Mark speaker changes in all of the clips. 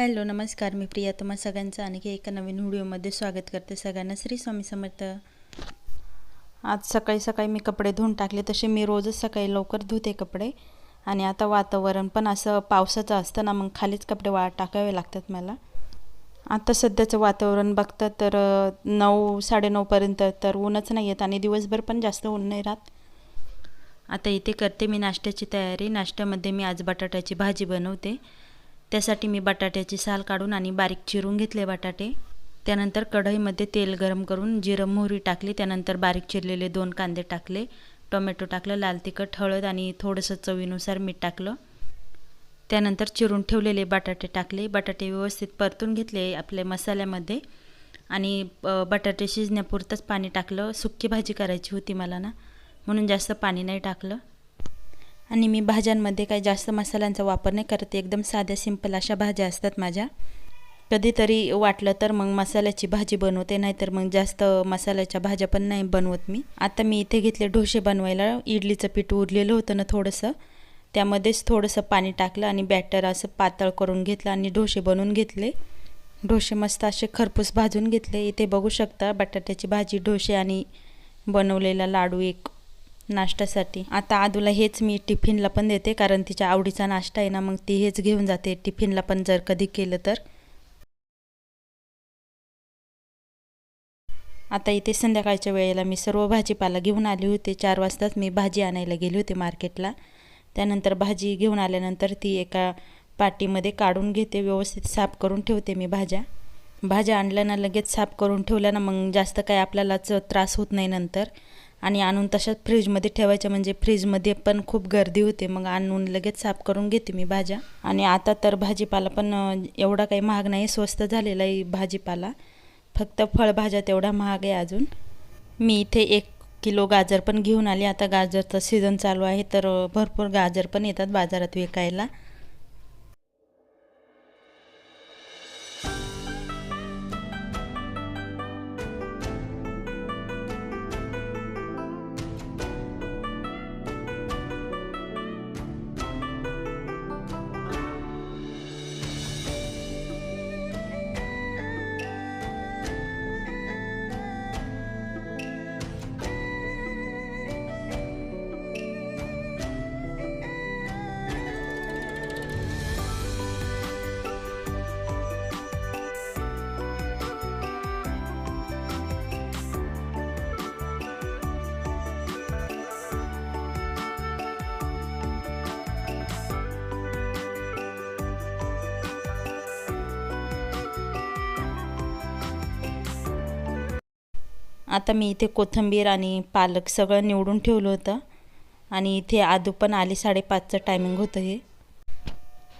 Speaker 1: Hello नमस्कार मी प्रिया. तुम्हा सगळ्यांचं आणखी एका नवीन व्हिडिओमध्ये स्वागत करते सगळ्यांना. श्री स्वामी समर्थ. आज सकाळी सकाळी मी कपडे धुवून टाकले. तसे मी रोजच सकाळी लवकर धुते कपडे. आणि आता वातावरण पण असं पावसाचं असतं ना मग खालीच कपडे वाळ टाकावे लागतात मला. आता सध्याचं वातावरण बघतं तर नऊ साडेनऊपर्यंत तर ऊनच नाही येत आणि दिवसभर पण जास्त ऊन नाही राहत. आता इथे करते मी नाश्त्याची तयारी. नाश्त्यामध्ये मी आज बटाट्याची भाजी बनवते. त्यासाठी मी बटाट्याची साल काढून आणि बारीक चिरून घेतले बटाटे. त्यानंतर कढईमध्ये तेल गरम करून जिरं मोहरी टाकली. त्यानंतर बारीक चिरलेले दोन कांदे टाकले. टोमॅटो टाकलं लाल तिखट हळद आणि थोडंसं चवीनुसार मीठ टाकलं. त्यानंतर चिरून ठेवलेले बटाटे टाकले. बटाटे व्यवस्थित परतून घेतले आपल्या मसाल्यामध्ये. आणि बटाटे शिजण्यापुरतंच पाणी टाकलं. सुक्की भाजी करायची होती मला ना म्हणून जास्त पाणी नाही टाकलं. आणि मी भाज्यांमध्ये काही जास्त मसाल्यांचा वापर नाही करत एकदम साध्या सिंपल अशा भाज्या असतात माझ्या. कधीतरी वाटलं तर मग मसाल्याची भाजी बनवते नाहीतर मग जास्त मसाल्याच्या भाज्या पण नाही बनवत मी. आता मी इथे घेतले ढोसे बनवायला. इडलीचं पीठ उरलेलं होतं ना थोडंसं. त्यामध्येच थोडंसं पाणी टाकलं आणि बॅटर असं पातळ करून घेतलं आणि ढोसे बनवून घेतले. ढोसे मस्त असे खरपूस भाजून घेतले. इथे बघू शकता बटाट्याची भाजी ढोसे आणि बनवलेला लाडू एक नाश्त्यासाठी. आता आदूला हेच मी टिफिनला पण देते कारण तिच्या आवडीचा नाश्ता आहे ना मग ती हेच घेऊन जाते. टिफिनला पण जर कधी केलं तर. आता इथे संध्याकाळच्या वेळेला मी सर्व भाजीपाला घेऊन आली होते. चार वाजताच मी भाजी आणायला गेली होती मार्केटला. त्यानंतर भाजी घेऊन आल्यानंतर ती एका पाटीमध्ये काढून घेते व्यवस्थित साफ करून ठेवते मी भाज्या. भाज्या आणल्यानं लगेच साफ करून ठेवल्या ना मग जास्त काही आपल्यालाच त्रास होत नाही नंतर. आणि आणून तशाच फ्रीजमध्ये ठेवायच्या. म्हणजे फ्रीजमध्ये पण खूप गर्दी होते. मग आणून लगेच साफ करून घेते मी भाज्या. आणि आता तर भाजीपाला पण एवढा काही महाग नाही स्वस्त झालेला आहे भाजीपाला. फक्त फळभाज्या तेवढा महाग आहे अजून. मी इथे एक किलो गाजर पण घेऊन आली. आता गाजरचं सीझन चालू आहे तर भरपूर गाजर पण येतात बाजारात विकायला. आता मी इथे कोथिंबीर आणि पालक सगळं निवडून ठेवलं होतं. आणि इथे आदू पण आली साडेपाचचं टायमिंग होतं हे.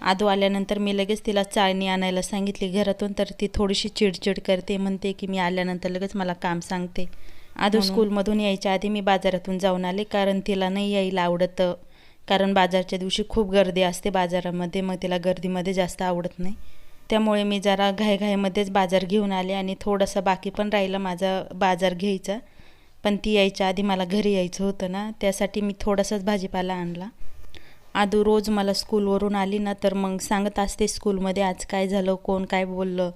Speaker 1: आदू आल्यानंतर मी लगेच तिला चाळणी आणायला सांगितली. घरातून तर ती थोडीशी चिडचिड करते. म्हणते की मी आल्यानंतर लगेच मला काम सांगते. आदू स्कूलमधून यायच्या आधी मी बाजारातून जाऊन आले. कारण तिला नाही यायला आवडतं. कारण बाजारच्या दिवशी खूप गर्दी असते बाजारामध्ये. मग तिला गर्दीमध्ये जास्त आवडत नाही. त्यामुळे मी जरा घाईघाईमध्येच बाजार घेऊन आले आणि थोडंसं बाकी पण राहिलं माझा बाजार घ्यायचा. पण ती यायच्या आधी मला घरी यायचं होतं ना त्यासाठी मी थोडासाच भाजीपाला आणला. आदू रोज मला स्कूलवरून आली ना तर मग सांगत असते स्कूलमध्ये आज काय झालं कोण काय बोललं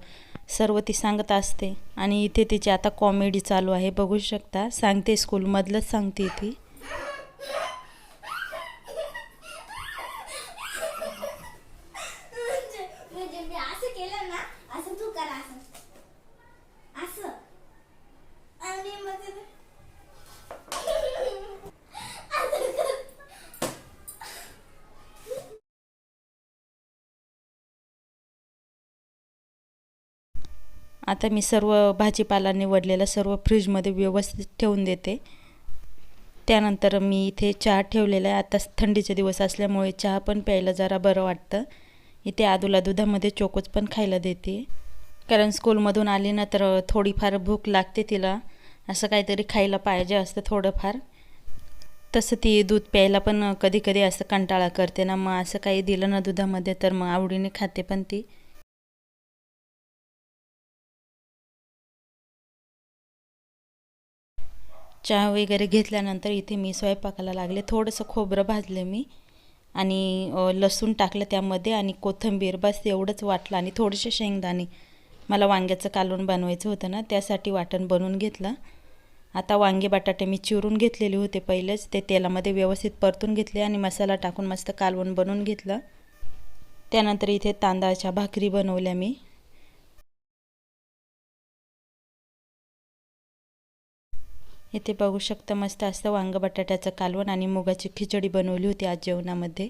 Speaker 1: सर्व ती सांगत असते. आणि इथे तिची आता कॉमेडी चालू आहे बघू शकता. सांगते स्कूलमधलंच सांगते ती. आता मी सर्व भाजीपाला निवडलेला सर्व फ्रीजमध्ये व्यवस्थित ठेवून देते. त्यानंतर मी इथे चहा ठेवलेला आहे. आता थंडीचे दिवस असल्यामुळे चहा पण प्यायला जरा बरं वाटतं. इथे आदूला दुधामध्ये चोकोच पण खायला देते. कारण स्कूलमधून आली ना तर थोडीफार भूक लागते तिला. असं काहीतरी खायला पाहिजे असतं थोडंफार. तसं ती दूध प्यायला पण कधी कधी असं कंटाळा करते ना. मग असं काही दिलं ना दुधामध्ये तर मग आवडीने खाते पण ती. चहा वगैरे घेतल्यानंतर इथे मी स्वयंपाकाला लागले. थोडंसं खोबरं भाजले मी आणि लसूण टाकलं त्यामध्ये आणि कोथिंबीर बस एवढंच वाटलं आणि थोडेसे शेंगदाणे. मला वांग्याचं कालवण बनवायचं होतं ना त्यासाठी वाटण बनवून घेतलं. आता वांगे बटाटे मी चिरून घेतलेले होते पहिलेच. ते तेलामध्ये व्यवस्थित परतून घेतले आणि मसाला टाकून मस्त कालवण बनवून घेतलं. त्यानंतर इथे तांदळाच्या भाकरी बनवल्या मी. इथे बघू शकता मस्त असतं वांग बटाट्याचं कालवण आणि मुगाची खिचडी बनवली होती आज जेवणामध्ये.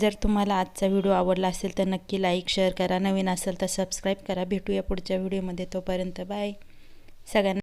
Speaker 1: जर तुम्हाला आजचा व्हिडिओ आवडला असेल तर नक्की लाईक शेअर करा. नवीन असेल तर सबस्क्राईब करा. भेटूया पुढच्या व्हिडिओमध्ये. तोपर्यंत बाय सगळ्यांना